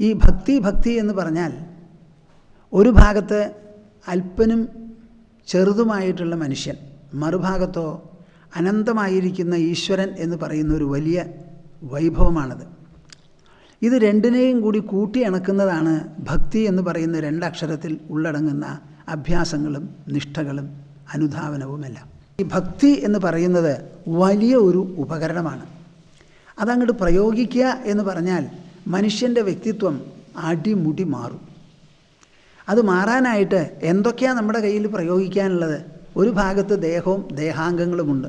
ഈ ഭക്തി ഭക്തി എന്ന് പറഞ്ഞാൽ ഒരു ഭാഗത്ത് അല്പനും ചെറുതുമായിട്ടുള്ള മനുഷ്യൻ മറുഭാഗത്തോ അനന്തമായിരിക്കുന്ന ഈശ്വരൻ എന്ന് പറയുന്ന ഒരു വലിയ വൈഭവമാണത്. ഇത് രണ്ടിനെയും കൂടി കൂട്ടിയണക്കുന്നതാണ് ഭക്തി എന്ന് പറയുന്ന രണ്ടക്ഷരത്തിൽ ഉള്ളടങ്ങുന്ന അഭ്യാസങ്ങളും നിഷ്ഠകളും അനുധാവനവുമെല്ലാം. ഈ ഭക്തി എന്ന് പറയുന്നത് വലിയ ഒരു ഉപകരണമാണ്. അതങ്ങോട്ട് പ്രയോഗിക്കുക എന്ന് പറഞ്ഞാൽ മനുഷ്യന്റെ വ്യക്തിത്വം അടിമുടി മാറും. അത് മാറാനായിട്ട് എന്തൊക്കെയാണ് നമ്മുടെ കയ്യിൽ പ്രയോഗിക്കാനുള്ളത്? ഒരു ഭാഗത്ത് ദേഹവും ദേഹാംഗങ്ങളുമുണ്ട്.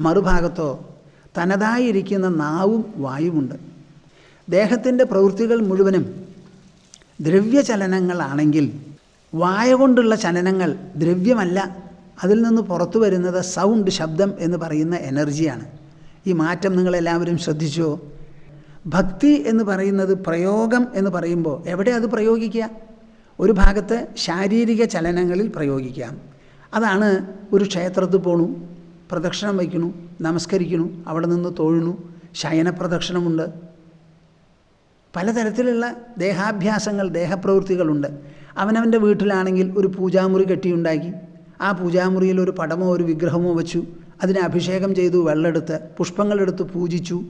മറുഭാഗത്തോ തനതായിരിക്കുന്ന നാവും വായുമുണ്ട് ദേഹത്തിന്റെ പ്രവൃത്തികൾ മുഴുവനും ദ്രവ്യചലനങ്ങളാണെങ്കിൽ വായ കൊണ്ടുള്ള ചലനങ്ങൾ ദ്രവ്യമല്ല. അതിൽ നിന്ന് പുറത്തു വരുന്നത് സൗണ്ട് ശബ്ദം എന്ന് പറയുന്ന എനർജിയാണ്. ഈ മാറ്റം നിങ്ങളെല്ലാവരും ശ്രദ്ധിച്ചോ? ഭക്തി എന്ന് പറയുന്നത് പ്രയോഗം എന്ന് പറയുമ്പോൾ എവിടെ അത് പ്രയോഗിക്കുക? ഒരു ഭാഗത്ത് ശാരീരിക ചലനങ്ങളിൽ പ്രയോഗിക്കാം. അതാണ് ഒരു ക്ഷേത്രത്തിൽ പോണു പ്രദക്ഷിണം വയ്ക്കണു നമസ്കരിക്കണു അവിടെ നിന്ന് തൊഴുന്നു ശയനപ്രദക്ഷിണമുണ്ട്. പലതരത്തിലുള്ള ദേഹാഭ്യാസങ്ങൾ ദേഹപ്രവൃത്തികളുണ്ട്. അവനവന്റെ വീട്ടിലാണെങ്കിൽ ഒരു പൂജാമുറി കെട്ടിയുണ്ടാക്കി. ആ പൂജാമുറിയിൽ ഒരു പടമോ ഒരു വിഗ്രഹമോ വെച്ചു. അതിനെ അഭിഷേകം ചെയ്തു വെള്ളമെടുത്ത് പുഷ്പങ്ങളെടുത്ത് പൂജിച്ചു.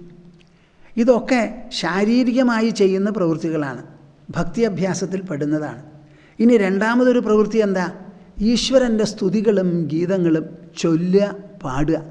ഇതൊക്കെ ശാരീരികമായി ചെയ്യുന്ന പ്രവൃത്തികളാണ്. ഭക്തി അഭ്യാസത്തിൽ പെടുന്നതാണ്. ഇനി രണ്ടാമതൊരു പ്രവൃത്തി എന്താ? ഈശ്വരന്റെ സ്തുതികളും ഗീതങ്ങളും ചൊല്ലുക പാടുക.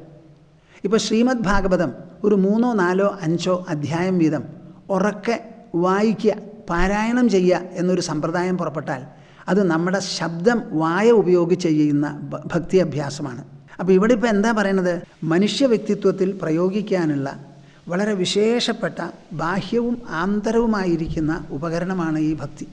ഇപ്പോൾ ശ്രീമദ് ഭാഗവതം ഒരു മൂന്നോ നാലോ അഞ്ചോ അധ്യായം വീതം ഉറക്കെ വായിക്കുക പാരായണം ചെയ്യുക എന്നൊരു സമ്പ്രദായം പുറപ്പെട്ടാൽ അത് നമ്മുടെ ശബ്ദം വായ ഉപയോഗിച്ച് ചെയ്യുന്ന ഭക്തി അഭ്യാസമാണ് അപ്പോൾ ഇവിടെ ഇപ്പോൾ എന്താ പറയണത്? മനുഷ്യ വ്യക്തിത്വത്തിൽ പ്രയോഗിക്കാനുള്ള വളരെ വിശേഷപ്പെട്ട ബാഹ്യവും ആന്തരവുമായിരിക്കുന്ന ഉപകരണമാണ് ഈ ഭക്തി.